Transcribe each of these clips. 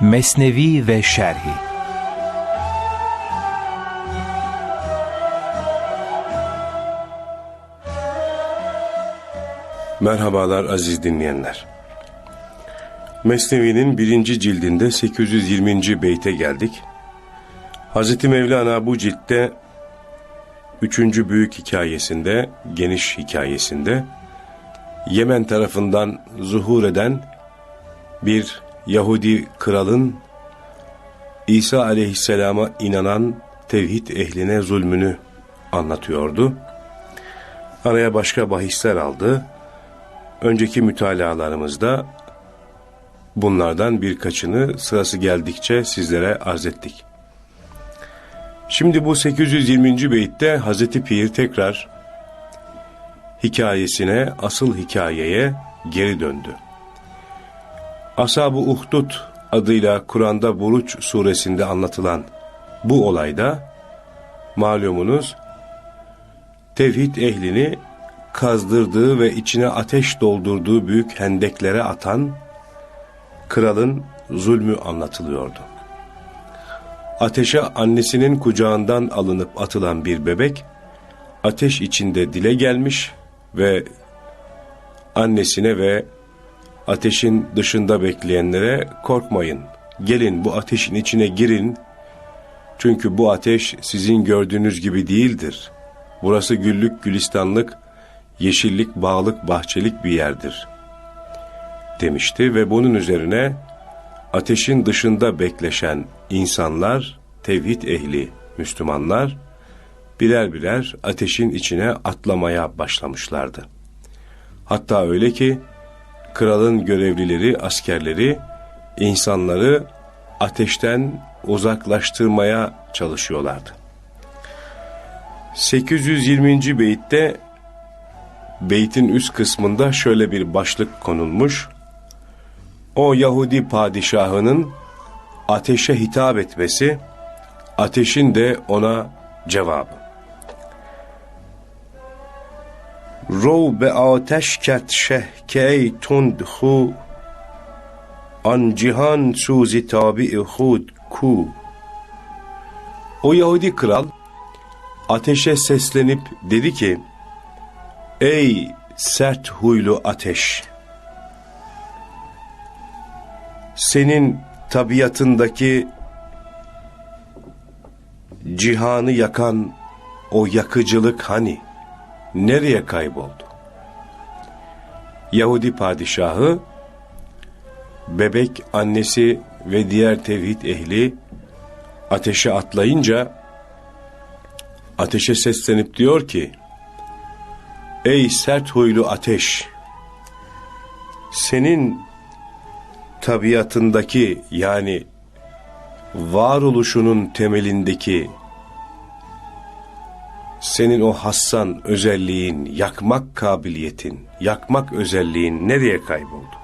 Mesnevi ve Şerhi Merhabalar aziz dinleyenler. Mesnevi'nin birinci cildinde 820. beyte geldik. Hz. Mevlana bu ciltte üçüncü büyük hikayesinde, geniş hikayesinde Yemen tarafından zuhur eden bir Yahudi kralın İsa aleyhisselama inanan tevhid ehline zulmünü anlatıyordu. Araya başka bahisler aldı. Önceki mütalalarımızda bunlardan birkaçını sırası geldikçe sizlere arz ettik. Şimdi bu 820. beytte Hazreti Pir tekrar hikayesine, asıl hikayeye geri döndü. Ashab-ı Uhdud adıyla Kur'an'da Buruç suresinde anlatılan bu olayda malumunuz tevhid ehlini kazdırdığı ve içine ateş doldurduğu büyük hendeklere atan kralın zulmü anlatılıyordu. Ateşe annesinin kucağından alınıp atılan bir bebek ateş içinde dile gelmiş ve annesine ve ateşin dışında bekleyenlere korkmayın, gelin bu ateşin içine girin, çünkü bu ateş sizin gördüğünüz gibi değildir. Burası güllük gülistanlık, yeşillik, bağlık, bahçelik bir yerdir. Demişti ve bunun üzerine ateşin dışında bekleşen insanlar, tevhid ehli, Müslümanlar, birer birer ateşin içine atlamaya başlamışlardı. Hatta öyle ki, kralın görevlileri, askerleri, insanları ateşten uzaklaştırmaya çalışıyorlardı. 820. beytte beytin üst kısmında şöyle bir başlık konulmuş. O Yahudi padişahının ateşe hitap etmesi, ateşin de ona cevabı. رو به آتش کت شه که ای تند خو آن cihan suzi tabi hud ku O Yahudi kral ateşe seslenip dedi ki Ey sert huylu ateş senin tabiatındaki cihanı yakan o yakıcılık hani?'' Nereye kayboldu? Yahudi padişahı, bebek annesi ve diğer tevhid ehli ateşe atlayınca, ateşe seslenip diyor ki, Ey sert huylu ateş! Senin tabiatındaki yani varoluşunun temelindeki senin o hassan özelliğin, yakmak kabiliyetin, yakmak özelliğin nereye kayboldu?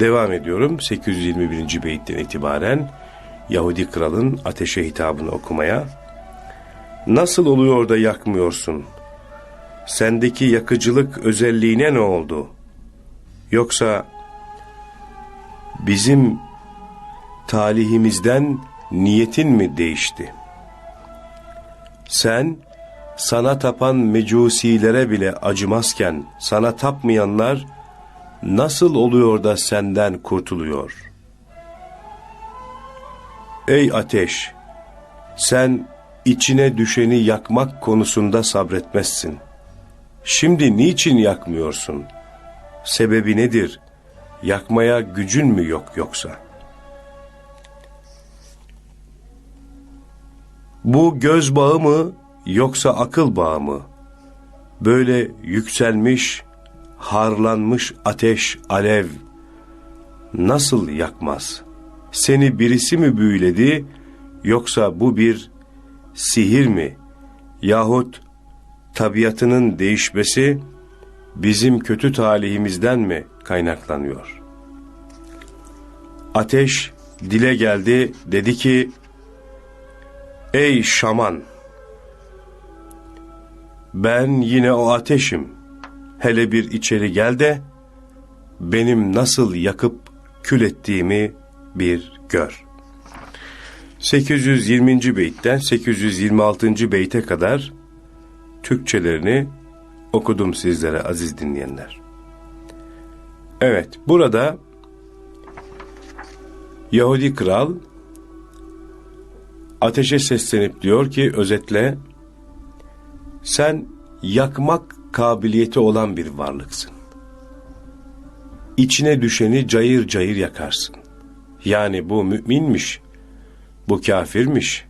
Devam ediyorum 821. beyitten itibaren Yahudi kralın ateşe hitabını okumaya. Nasıl oluyor da yakmıyorsun? Sendeki yakıcılık özelliğine ne oldu? Yoksa bizim talihimizden niyetin mi değişti?'' Sen sana tapan mecusilere bile acımazken sana tapmayanlar nasıl oluyor da senden kurtuluyor? Ey ateş! Sen içine düşeni yakmak konusunda sabretmezsin. Şimdi niçin yakmıyorsun? Sebebi nedir? Yakmaya gücün mü yok yoksa?'' Bu göz bağı mı yoksa akıl bağı mı? Böyle yükselmiş, harlanmış ateş, alev nasıl yakmaz? Seni birisi mi büyüledi yoksa bu bir sihir mi? Yahut tabiatının değişmesi bizim kötü talihimizden mi kaynaklanıyor? Ateş dile geldi dedi ki Ey şaman! Ben yine o ateşim. Hele bir içeri gel de benim nasıl yakıp kül ettiğimi bir gör. 820. beytten 826. beyte kadar Türkçelerini okudum sizlere aziz dinleyenler. Evet, burada Yahudi kral ateşe seslenip diyor ki özetle sen yakmak kabiliyeti olan bir varlıksın. İçine düşeni cayır cayır yakarsın. Yani bu müminmiş, bu kafirmiş,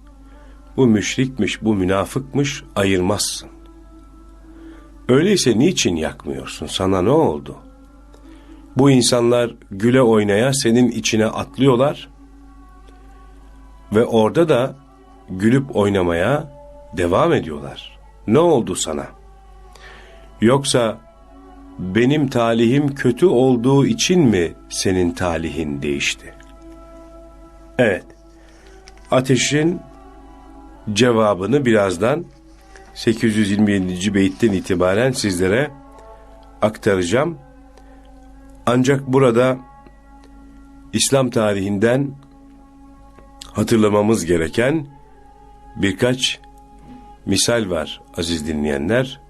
bu müşrikmiş, bu münafıkmış ayırmazsın. Öyleyse niçin yakmıyorsun? Sana ne oldu? Bu insanlar güle oynaya senin içine atlıyorlar ve orada da gülüp oynamaya devam ediyorlar. Ne oldu sana? Yoksa benim talihim kötü olduğu için mi senin talihin değişti? Evet. Ateşin cevabını birazdan 827. beyitten itibaren sizlere aktaracağım. Ancak burada İslam tarihinden hatırlamamız gereken birkaç misal var aziz dinleyenler.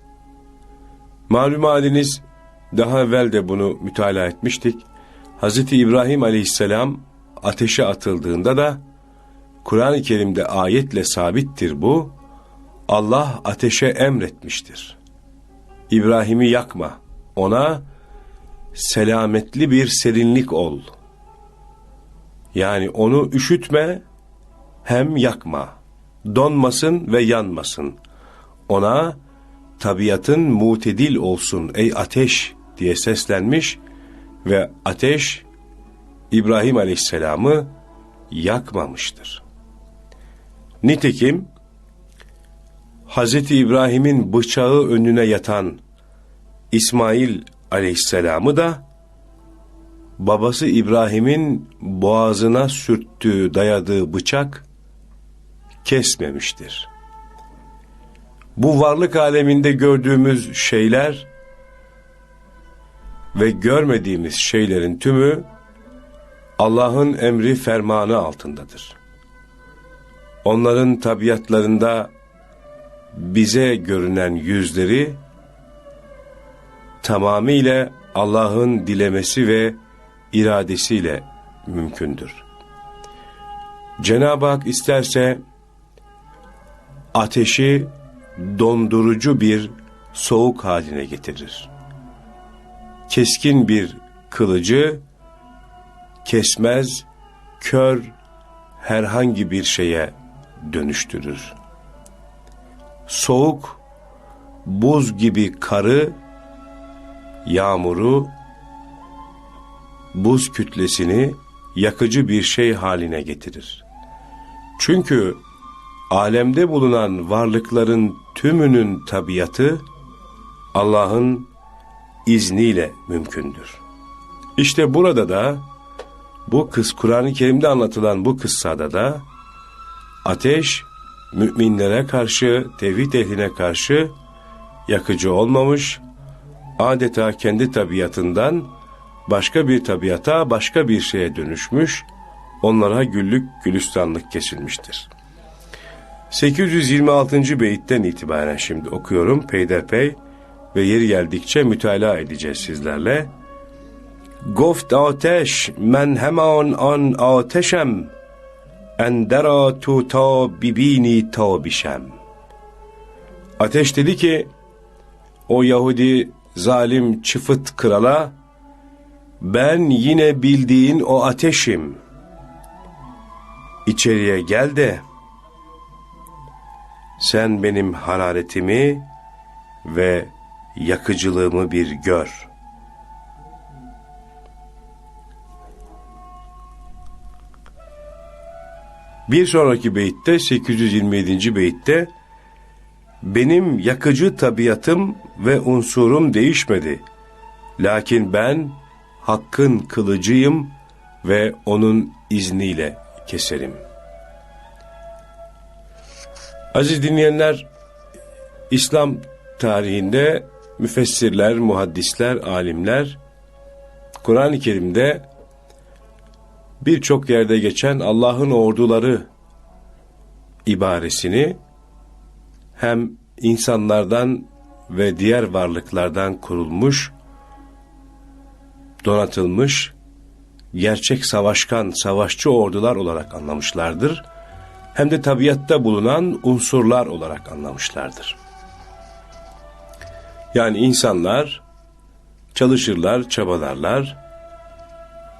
Malum haliniz daha evvel de bunu mütalaa etmiştik. Hz. İbrahim aleyhisselam ateşe atıldığında da Kur'an-ı Kerim'de ayetle sabittir bu. Allah ateşe emretmiştir. İbrahim'i yakma, ona selametli bir serinlik ol. Yani onu üşütme, hem yakma. Donmasın ve yanmasın. Ona tabiatın mutedil olsun ey ateş diye seslenmiş ve ateş İbrahim Aleyhisselam'ı yakmamıştır. Nitekim Hz. İbrahim'in bıçağı önüne yatan İsmail Aleyhisselam'ı da babası İbrahim'in boğazına sürttüğü, dayadığı bıçak kesmemiştir. Bu varlık aleminde gördüğümüz şeyler ve görmediğimiz şeylerin tümü Allah'ın emri fermanı altındadır. Onların tabiatlarında bize görünen yüzleri tamamıyla Allah'ın dilemesi ve iradesiyle mümkündür. Cenab-ı Hak isterse ateşi dondurucu bir soğuk haline getirir. Keskin bir kılıcı kesmez, kör herhangi bir şeye dönüştürür. Soğuk, buz gibi karı, yağmuru, buz kütlesini yakıcı bir şey haline getirir. Çünkü alemde bulunan varlıkların tümünün tabiatı Allah'ın izniyle mümkündür. İşte burada da bu kız Kur'an-ı Kerim'de anlatılan bu kıssada da ateş müminlere karşı, tevhid ehline karşı yakıcı olmamış, adeta kendi tabiatından başka bir tabiata, başka bir şeye dönüşmüş, onlara güllük gülistanlık kesilmiştir. 826. beyitten itibaren şimdi okuyorum peyderpey ve yeri geldikçe mütalaa edeceğiz sizlerle. Goft ateş men hemen an ateşem endera tu ta bibini ta bişem. Ateş dedi ki o Yahudi zalim çıfıt krala ben yine bildiğin o ateşim. İçeriye gel de sen benim hararetimi ve yakıcılığımı bir gör. Bir sonraki beytte 827. beytte benim yakıcı tabiatım ve unsurum değişmedi. Lakin ben hakkın kılıcıyım ve onun izniyle keserim. Aziz dinleyenler, İslam tarihinde müfessirler, muhaddisler, alimler Kur'an-ı Kerim'de birçok yerde geçen Allah'ın orduları ibaresini hem insanlardan ve diğer varlıklardan kurulmuş, donatılmış, gerçek savaşkan, savaşçı ordular olarak anlamışlardır. Hem de tabiatta bulunan unsurlar olarak anlamışlardır. Yani insanlar çalışırlar, çabalarlar.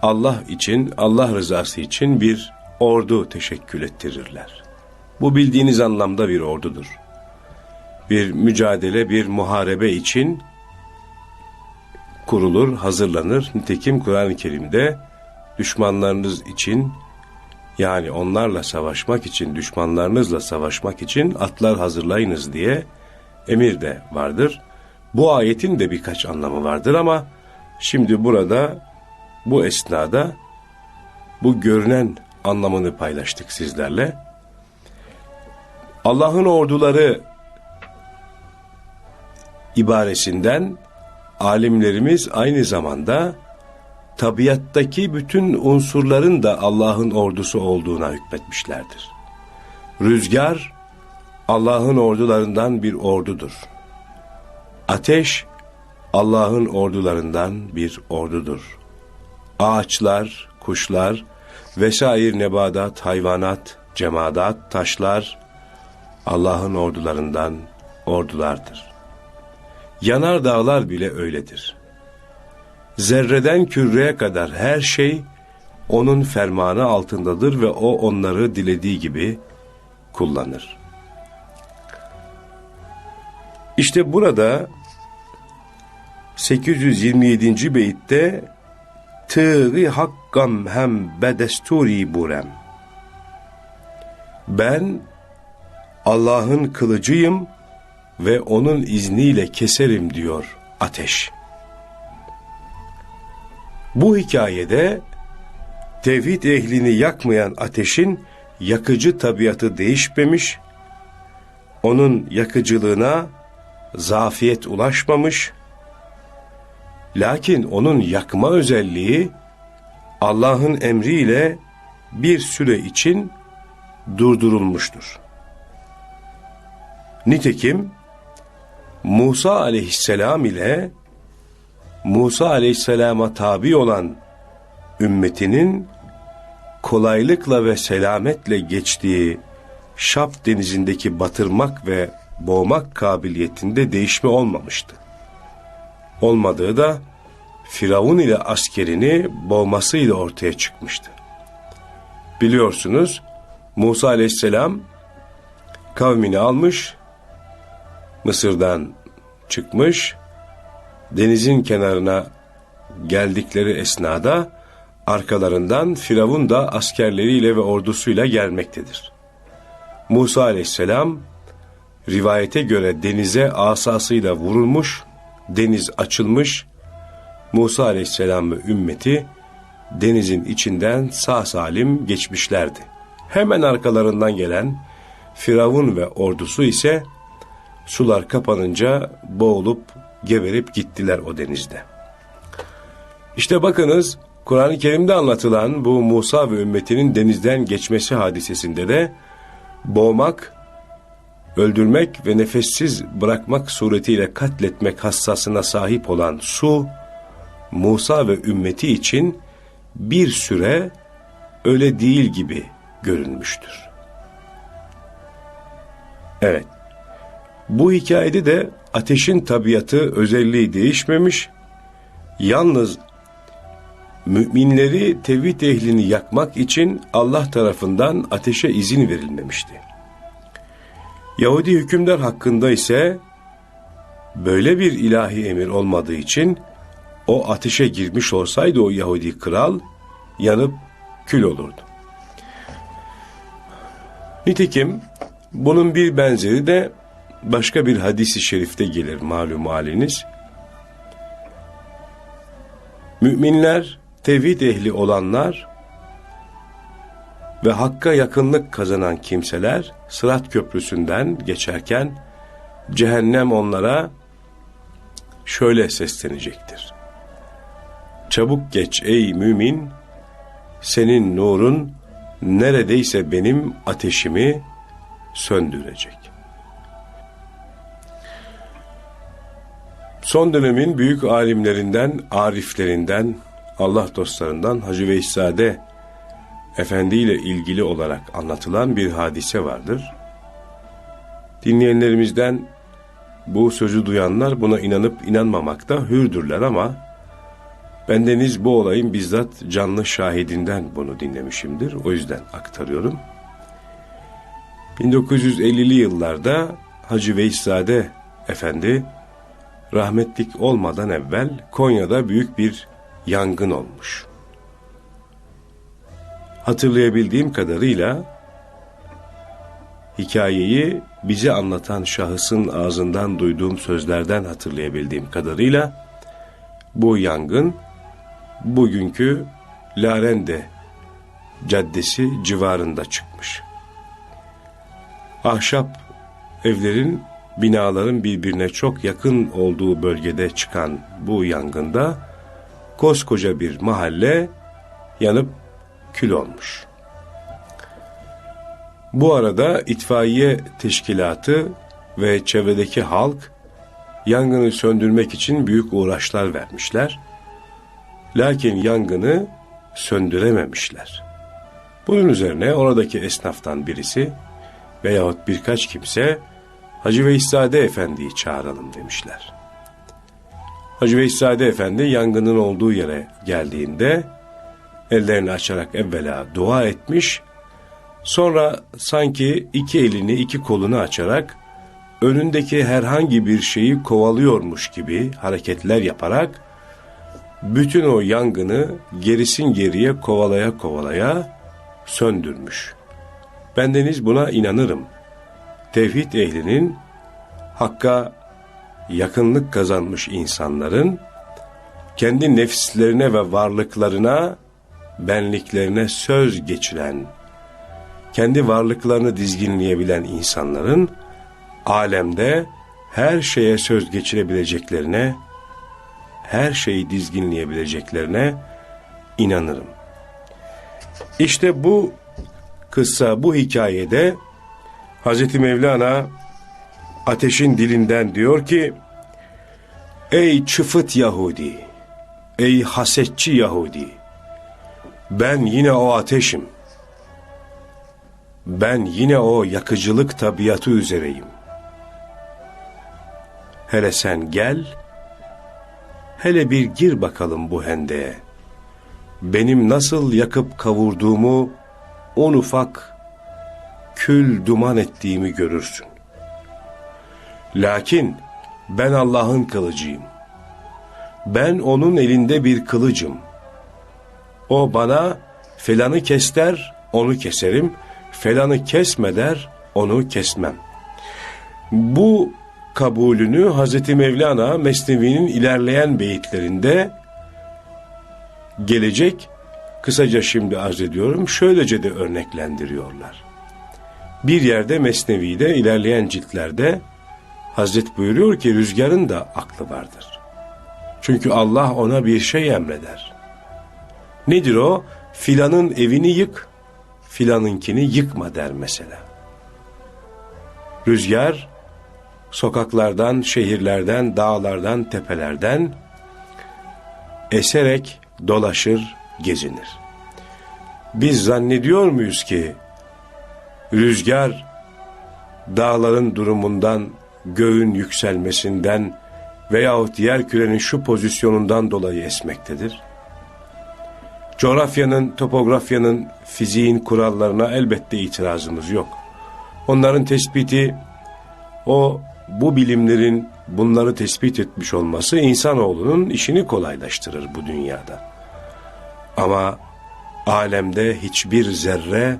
Allah için, Allah rızası için bir ordu teşekkül ettirirler. Bu bildiğiniz anlamda bir ordudur. Bir mücadele, bir muharebe için kurulur, hazırlanır. Nitekim Kur'an-ı Kerim'de düşmanlarınız için yani onlarla savaşmak için, düşmanlarınızla savaşmak için atlar hazırlayınız diye emir de vardır. Bu ayetin de birkaç anlamı vardır ama şimdi burada bu esnada bu görünen anlamını paylaştık sizlerle. Allah'ın orduları ibaresinden alimlerimiz aynı zamanda tabiattaki bütün unsurların da Allah'ın ordusu olduğuna hükmetmişlerdir. Rüzgar Allah'ın ordularından bir ordudur. Ateş Allah'ın ordularından bir ordudur. Ağaçlar, kuşlar, vesair nebadat, hayvanat, cemadat, taşlar Allah'ın ordularından ordulardır. Yanar dağlar bile öyledir. Zerreden küreye kadar her şey onun fermanı altındadır ve o onları dilediği gibi kullanır. İşte burada 827. beyitte Tığı hakkam hem bedesturi burem. Ben Allah'ın kılıcıyım ve onun izniyle keserim diyor ateş. Bu hikayede tevhid ehlini yakmayan ateşin yakıcı tabiatı değişmemiş, onun yakıcılığına zafiyet ulaşmamış, lakin onun yakma özelliği Allah'ın emriyle bir süre için durdurulmuştur. Nitekim Musa aleyhisselam ile Musa aleyhisselama tabi olan ümmetinin kolaylıkla ve selametle geçtiği Şap denizindeki batırmak ve boğmak kabiliyetinde değişme olmamıştı. Olmadığı da Firavun ile askerini boğmasıyla ortaya çıkmıştı. Biliyorsunuz Musa aleyhisselam kavmini almış, Mısır'dan çıkmış, denizin kenarına geldikleri esnada arkalarından Firavun da askerleriyle ve ordusuyla gelmektedir. Musa aleyhisselam rivayete göre denize asasıyla vurulmuş, deniz açılmış, Musa aleyhisselam ve ümmeti denizin içinden sağ salim geçmişlerdi. Hemen arkalarından gelen Firavun ve ordusu ise sular kapanınca boğulup geberip gittiler o denizde. İşte bakınız Kur'an-ı Kerim'de anlatılan bu Musa ve ümmetinin denizden geçmesi hadisesinde de boğmak, öldürmek ve nefessiz bırakmak suretiyle katletmek hassasına sahip olan su, Musa ve ümmeti için bir süre öyle değil gibi görünmüştür. Evet, bu hikayede de ateşin tabiatı, özelliği değişmemiş, yalnız müminleri tevhid ehlini yakmak için Allah tarafından ateşe izin verilmemişti. Yahudi hükümdar hakkında ise böyle bir ilahi emir olmadığı için o ateşe girmiş olsaydı o Yahudi kral yanıp kül olurdu. Nitekim bunun bir benzeri de başka bir hadisi şerifte gelir malum haliniz. Müminler, tevhid ehli olanlar ve hakka yakınlık kazanan kimseler Sırat Köprüsü'nden geçerken cehennem onlara şöyle seslenecektir. Çabuk geç ey mümin, senin nurun neredeyse benim ateşimi söndürecek. Son dönemin büyük alimlerinden, ariflerinden, Allah dostlarından Hacı Veyzade Efendi ile ilgili olarak anlatılan bir hadise vardır. Dinleyenlerimizden bu sözü duyanlar buna inanıp inanmamakta hürdürler ama bendeniz bu olayın bizzat canlı şahidinden bunu dinlemişimdir. O yüzden aktarıyorum. 1950'li yıllarda Hacı Veyzade Efendi rahmetlik olmadan evvel Konya'da büyük bir yangın olmuş. Hatırlayabildiğim kadarıyla hikayeyi bize anlatan şahısın ağzından duyduğum sözlerden hatırlayabildiğim kadarıyla bu yangın bugünkü Larende Caddesi civarında çıkmış. Ahşap evlerin, binaların birbirine çok yakın olduğu bölgede çıkan bu yangında koskoca bir mahalle yanıp kül olmuş. Bu arada itfaiye teşkilatı ve çevredeki halk yangını söndürmek için büyük uğraşlar vermişler. Lakin yangını söndürememişler. Bunun üzerine oradaki esnaftan birisi veyahut birkaç kimse Hacı Veyzade Efendi'yi çağıralım demişler. Hacı Veyzade Efendi yangının olduğu yere geldiğinde ellerini açarak evvela dua etmiş, sonra sanki iki elini iki kolunu açarak önündeki herhangi bir şeyi kovalıyormuş gibi hareketler yaparak bütün o yangını gerisin geriye kovalaya kovalaya söndürmüş. Bendeniz buna inanırım. Tevhid ehlinin hakka yakınlık kazanmış insanların kendi nefislerine ve varlıklarına, benliklerine söz geçiren, kendi varlıklarını dizginleyebilen insanların alemde her şeye söz geçirebileceklerine, her şeyi dizginleyebileceklerine inanırım. İşte bu kıssa, bu hikayede Hz. Mevlana ateşin dilinden diyor ki, Ey çıfıt Yahudi, ey hasetçi Yahudi, ben yine o ateşim. Ben yine o yakıcılık tabiatı üzereyim. Hele sen gel, hele bir gir bakalım bu hendeye. Benim nasıl yakıp kavurduğumu, on ufak kül duman ettiğimi görürsün. Lakin ben Allah'ın kılıcıyım. Ben onun elinde bir kılıcım. O bana filanı kes der, onu keserim. Filanı kesme der, onu kesmem. Bu kabulünü Hazreti Mevlana Mesnevi'nin ilerleyen beyitlerinde gelecek kısaca şimdi arz ediyorum şöylece de örneklendiriyorlar. Bir yerde Mesnevi'de ilerleyen ciltlerde Hazret buyuruyor ki rüzgarın da aklı vardır. Çünkü Allah ona bir şey emreder. Nedir o? Filanın evini yık, filanınkini yıkma der mesela. Rüzgar sokaklardan, şehirlerden, dağlardan, tepelerden eserek dolaşır, gezinir. Biz zannediyor muyuz ki rüzgar dağların durumundan, göğün yükselmesinden veyahut yer kürenin şu pozisyonundan dolayı esmektedir? Coğrafyanın, topografyanın, fiziğin kurallarına elbette itirazımız yok. Onların tespiti, o bu bilimlerin bunları tespit etmiş olması insanoğlunun işini kolaylaştırır bu dünyada. Ama alemde hiçbir zerre,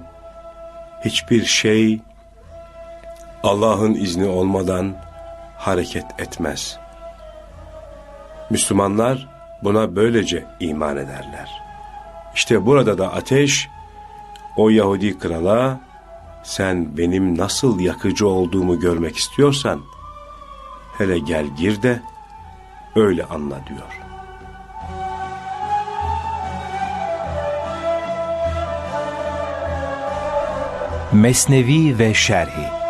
hiçbir şey Allah'ın izni olmadan hareket etmez. Müslümanlar buna böylece iman ederler. İşte burada da ateş o Yahudi krala sen benim nasıl yakıcı olduğumu görmek istiyorsan hele gel gir de öyle anla diyor. Mesnevi ve Şerhi